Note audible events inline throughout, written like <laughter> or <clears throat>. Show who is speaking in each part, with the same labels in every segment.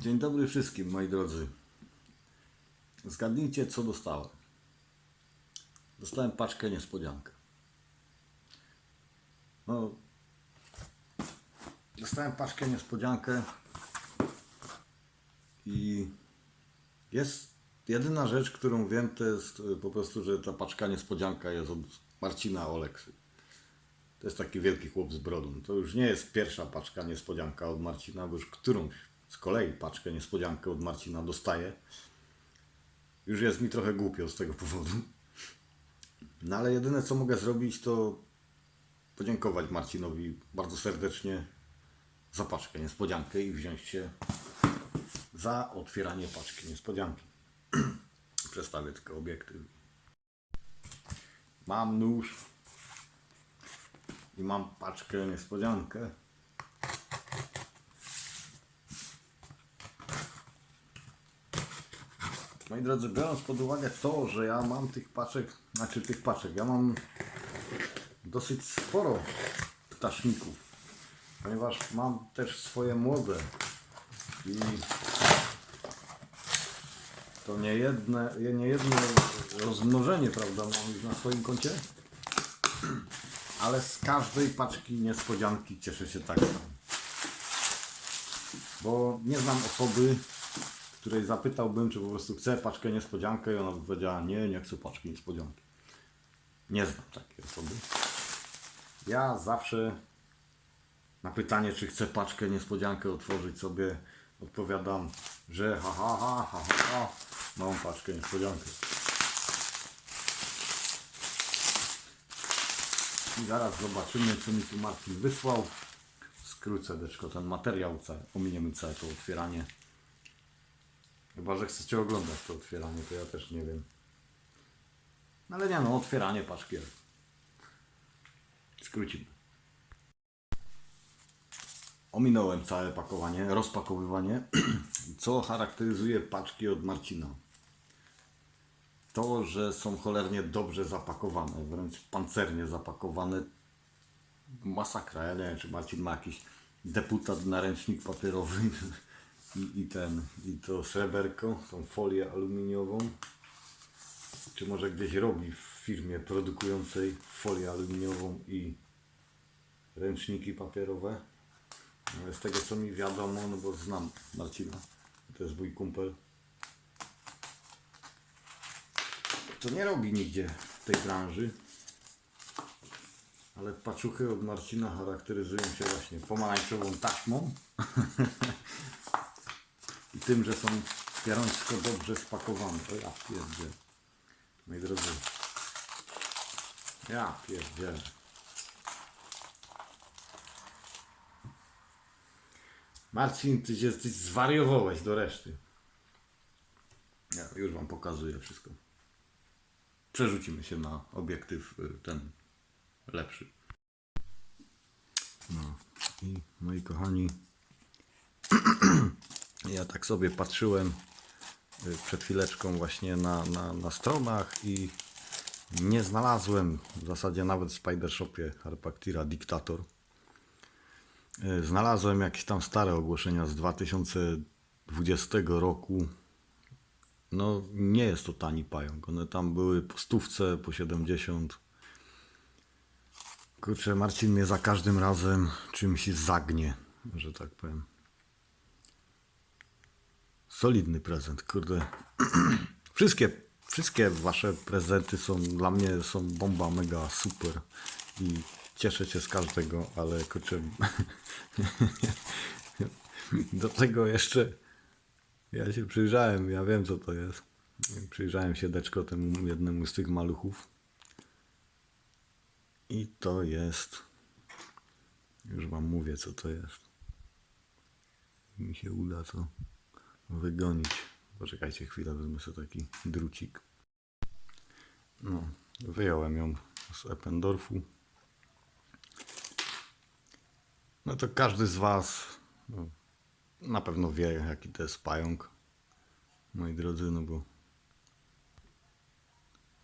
Speaker 1: Dzień dobry wszystkim, moi drodzy. Zgadnijcie, co dostałem. Dostałem paczkę niespodziankę. No, dostałem paczkę niespodziankę i jest jedyna rzecz, którą wiem, to jest y, po prostu, że ta paczka niespodzianka jest od Marcina Oleksy. To jest taki wielki chłop z brodą. To już nie jest pierwsza paczka niespodzianka od Marcina, bo już którąś z kolei paczkę niespodziankę od Marcina dostaję. Już jest mi trochę głupio z tego powodu. No ale jedyne co mogę zrobić to podziękować Marcinowi bardzo serdecznie za paczkę niespodziankę i wziąć się za otwieranie paczki niespodzianki. <clears throat> Przestawię tylko obiektyw. Mam nóż i mam paczkę niespodziankę. Moi drodzy, biorąc pod uwagę to, że ja mam tych paczek, znaczy tych paczek, ja mam dosyć sporo ptaszników, ponieważ mam też swoje młode i to nie jedne, nie jedno rozmnożenie, prawda, mam już na swoim koncie, <clears throat> ale z każdej paczki niespodzianki cieszę się tak. Bo nie znam osoby, której zapytałbym, czy po prostu chce paczkę niespodziankę i ona by powiedziała, nie, nie chcę paczki niespodzianki. Nie znam takiej osoby. Ja zawsze na pytanie, czy chcę paczkę niespodziankę otworzyć sobie, odpowiadam, że ha ha ha ha ha, ha mam paczkę niespodziankę. I zaraz zobaczymy, co mi tu Martin wysłał. Skrócę deczko ten materiał, ominiemy całe to otwieranie. Chyba, że chcecie oglądać to otwieranie, to ja też nie wiem. No ale nie no, otwieranie paczki. Skrócimy. Ominąłem całe pakowanie, rozpakowywanie. <clears throat> Co charakteryzuje paczki od Marcina? To, że są cholernie dobrze zapakowane, wręcz pancernie zapakowane. Masakra. Ja nie wiem, czy Marcin ma jakiś deputat na ręcznik papierowy <laughs> i, i ten, i to sreberko, tą folię aluminiową. Czy może gdzieś robi w firmie produkującej folię aluminiową i ręczniki papierowe. No, z tego co mi wiadomo, no bo znam Marcina, to jest mój kumpel. To nie robi nigdzie w tej branży. Ale paczuchy od Marcina charakteryzują się właśnie pomarańczową taśmą <laughs> tym, że są pierączko dobrze spakowane. O ja pierdzie. Moi drodzy. Ja pierdzielę. Marcin, ty się ty zwariowałeś do reszty. Ja już wam pokazuję wszystko. Przerzucimy się na obiektyw y, ten lepszy. No i moi kochani, <clears throat> ja tak sobie patrzyłem y, przed chwileczką właśnie na, na, na stronach i nie znalazłem w zasadzie nawet w Spidershopie Harpaktira Diktator. Y, Znalazłem jakieś tam stare ogłoszenia z 2020 roku. No nie jest to tani pająk. One tam były po stówce, po 70. Kurczę, Marcin mnie za każdym razem czymś zagnie, że tak powiem. Solidny prezent, kurde. <clears throat> Wszystkie, wszystkie wasze prezenty są dla mnie są bomba, mega super i cieszę się z każdego, ale kurczę, <laughs> do tego jeszcze ja się przyjrzałem, ja wiem co to jest. Przyjrzałem się deczko temu jednemu z tych maluchów. I to jest. Już wam mówię, co to jest. Mi się uda to wygonić. Poczekajcie chwilę, wezmę sobie taki drucik. No, wyjąłem ją z Eppendorfu. No to każdy z Was no, na pewno wie, jaki to jest pająk. Moi drodzy, no bo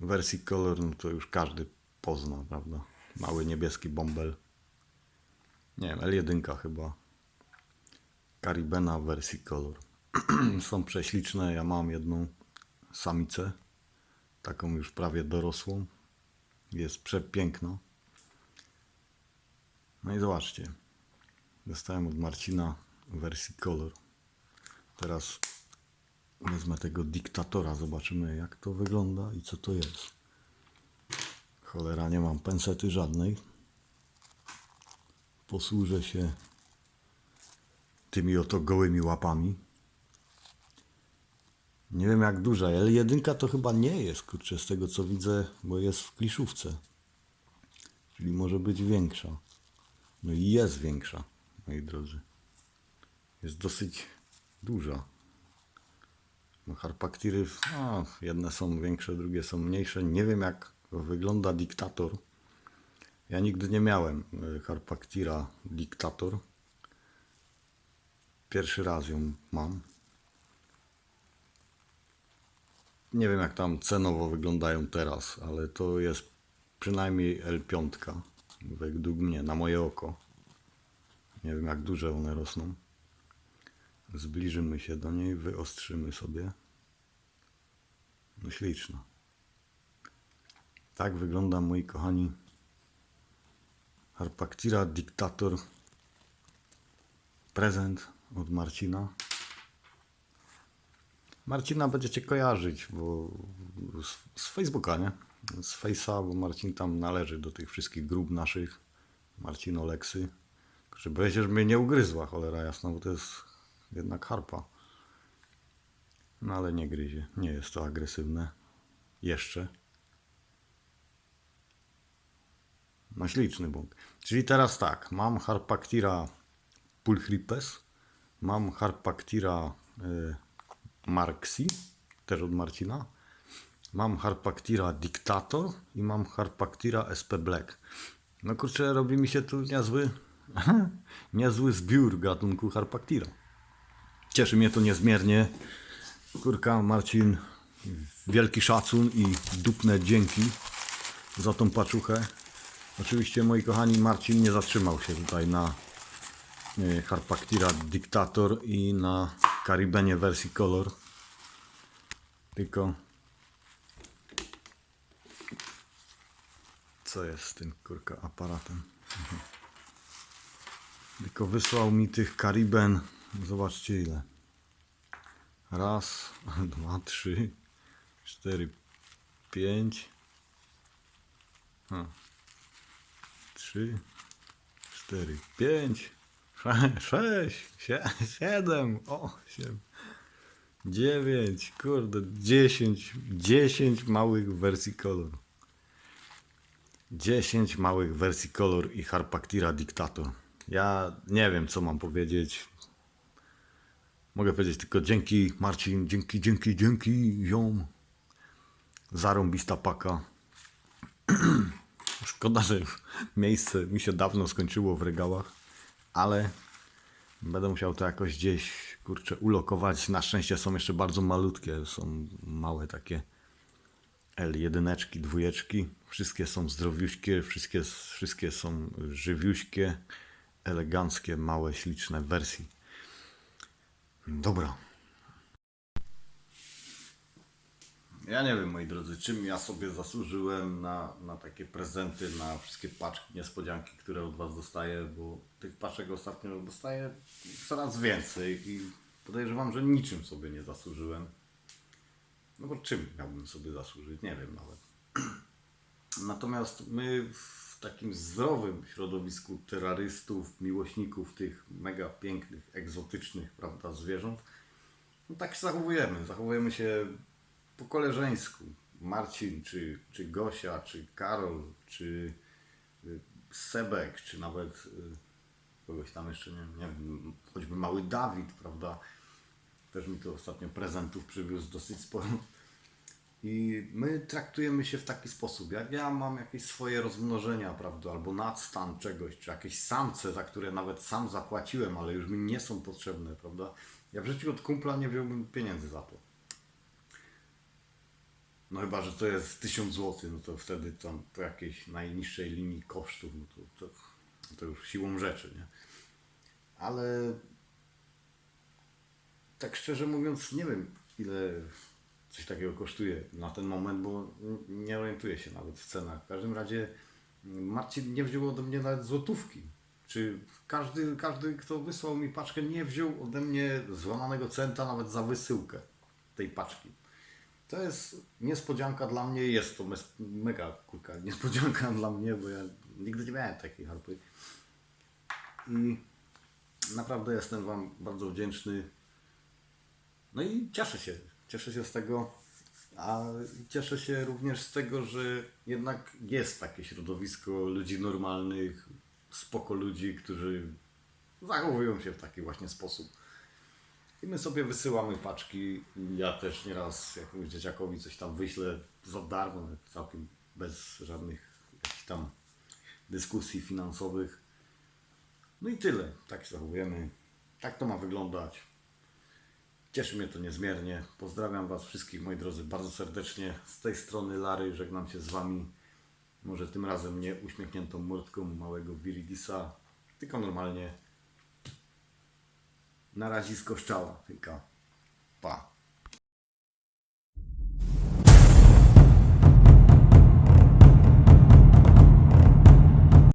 Speaker 1: w wersji kolor, no to już każdy pozna, prawda? Mały niebieski bąbel. Nie wiem, L1 chyba. Caribena w wersji kolor. <clears throat> są prześliczne. Ja mam jedną samicę, taką już prawie dorosłą. Jest przepiękna. No i zobaczcie. Dostałem od Marcina wersji kolor. Teraz wezmę tego dyktatora, zobaczymy jak to wygląda i co to jest. Cholera, nie mam pensety żadnej. Posłużę się tymi oto gołymi łapami. Nie wiem jak duża, ale jedynka to chyba nie jest, kurczę, z tego co widzę, bo jest w kliszówce. Czyli może być większa. No i jest większa, moi drodzy. Jest dosyć duża. No harpaktiry, jedne są większe, drugie są mniejsze. Nie wiem jak wygląda diktator. Ja nigdy nie miałem y, harpaktira diktator. Pierwszy raz ją mam. Nie wiem jak tam cenowo wyglądają teraz, ale to jest przynajmniej L5 według mnie, na moje oko. Nie wiem jak duże one rosną. Zbliżymy się do niej, wyostrzymy sobie. No śliczna. Tak wygląda, moi kochani, Harpaktira Diktator. Prezent od Marcina. Marcina będziecie kojarzyć, bo z, z Facebooka, nie? Z Face'a, bo Marcin tam należy do tych wszystkich grup naszych. Marcin Oleksy. Że będziesz mnie nie ugryzła, cholera jasna, bo to jest jednak harpa. No ale nie gryzie. Nie jest to agresywne. Jeszcze. No śliczny bąk. Czyli teraz tak, mam Harpaktira Pulchripes, mam Harpaktira y, Marxi, też od Marcina, mam Harpaktira Diktator i mam Harpaktira SP Black. No kurczę, robi mi się tu niezły, <laughs> niezły zbiór gatunku Harpaktira. Cieszy mnie to niezmiernie. Kurka, Marcin, wielki szacun i dupne dzięki za tą paczuchę. Oczywiście, moi kochani, Marcin nie zatrzymał się tutaj na e, Harpaktira Diktator i na Caribenie wersji Color. Tylko co jest z tym kurka aparatem? Mhm. Tylko wysłał mi tych Kariben. Zobaczcie ile. Raz, <laughs> dwa, trzy, cztery, pięć. A, trzy, cztery, pięć, <laughs> sześć, sie- siedem, osiem, dziewięć, kurde, dziesięć, dziesięć małych wersji kolor. Dziesięć małych wersji kolor i Harpaktira Diktator. Ja nie wiem, co mam powiedzieć. Mogę powiedzieć tylko dzięki Marcin, dzięki, dzięki, dzięki ziom. Zarąbista paka. <clears throat> Szkoda, że miejsce mi się dawno skończyło w regałach, ale będę musiał to jakoś gdzieś, kurczę, ulokować. Na szczęście są jeszcze bardzo malutkie, są małe takie L1, dwójeczki. Wszystkie są zdrowiuśkie, wszystkie, wszystkie są żywiuśkie, eleganckie, małe, śliczne wersji. Dobra. Ja nie wiem, moi drodzy, czym ja sobie zasłużyłem na, na takie prezenty, na wszystkie paczki, niespodzianki, które od Was dostaję, bo tych paczek ostatnio dostaję coraz więcej i podejrzewam, że niczym sobie nie zasłużyłem. No bo czym miałbym sobie zasłużyć? Nie wiem nawet. <clears throat> Natomiast my w takim zdrowym środowisku terrorystów, miłośników tych mega pięknych, egzotycznych, prawda, zwierząt, no tak się zachowujemy. Zachowujemy się po koleżeńsku. Marcin, czy, czy Gosia, czy Karol, czy y, Sebek, czy nawet y, kogoś tam jeszcze, nie, nie wiem, choćby mały Dawid, prawda? Też mi to ostatnio prezentów przywiózł dosyć sporo. I my traktujemy się w taki sposób. Jak ja mam jakieś swoje rozmnożenia, prawda, albo nadstan czegoś, czy jakieś samce, za które nawet sam zapłaciłem, ale już mi nie są potrzebne, prawda? Ja w życiu od kumpla nie wziąłbym pieniędzy za to. No chyba, że to jest 1000 zł, no to wtedy tam po jakiejś najniższej linii kosztów, no to, to, to już siłą rzeczy, nie? Ale tak szczerze mówiąc, nie wiem ile coś takiego kosztuje na ten moment, bo nie orientuję się nawet w cenach. W każdym razie Marcin nie wziął ode mnie nawet złotówki. Czy każdy, każdy, kto wysłał mi paczkę, nie wziął ode mnie złamanego centa nawet za wysyłkę tej paczki. To jest niespodzianka dla mnie, jest to mega kurka niespodzianka <laughs> dla mnie, bo ja nigdy nie miałem takiej harpy. I naprawdę jestem Wam bardzo wdzięczny. No i cieszę się. Cieszę się z tego, a cieszę się również z tego, że jednak jest takie środowisko ludzi normalnych, spoko ludzi, którzy zachowują się w taki właśnie sposób. I my sobie wysyłamy paczki. Ja też nieraz jakiemuś dzieciakowi coś tam wyślę za darmo, całkiem bez żadnych jakichś tam dyskusji finansowych. No i tyle. Tak się zachowujemy. Tak to ma wyglądać. Cieszy mnie to niezmiernie. Pozdrawiam Was wszystkich, moi drodzy, bardzo serdecznie. Z tej strony Lary żegnam się z Wami. Może tym razem nie uśmiechniętą mordką małego Viridisa, tylko normalnie na kościoła. Tylko pa.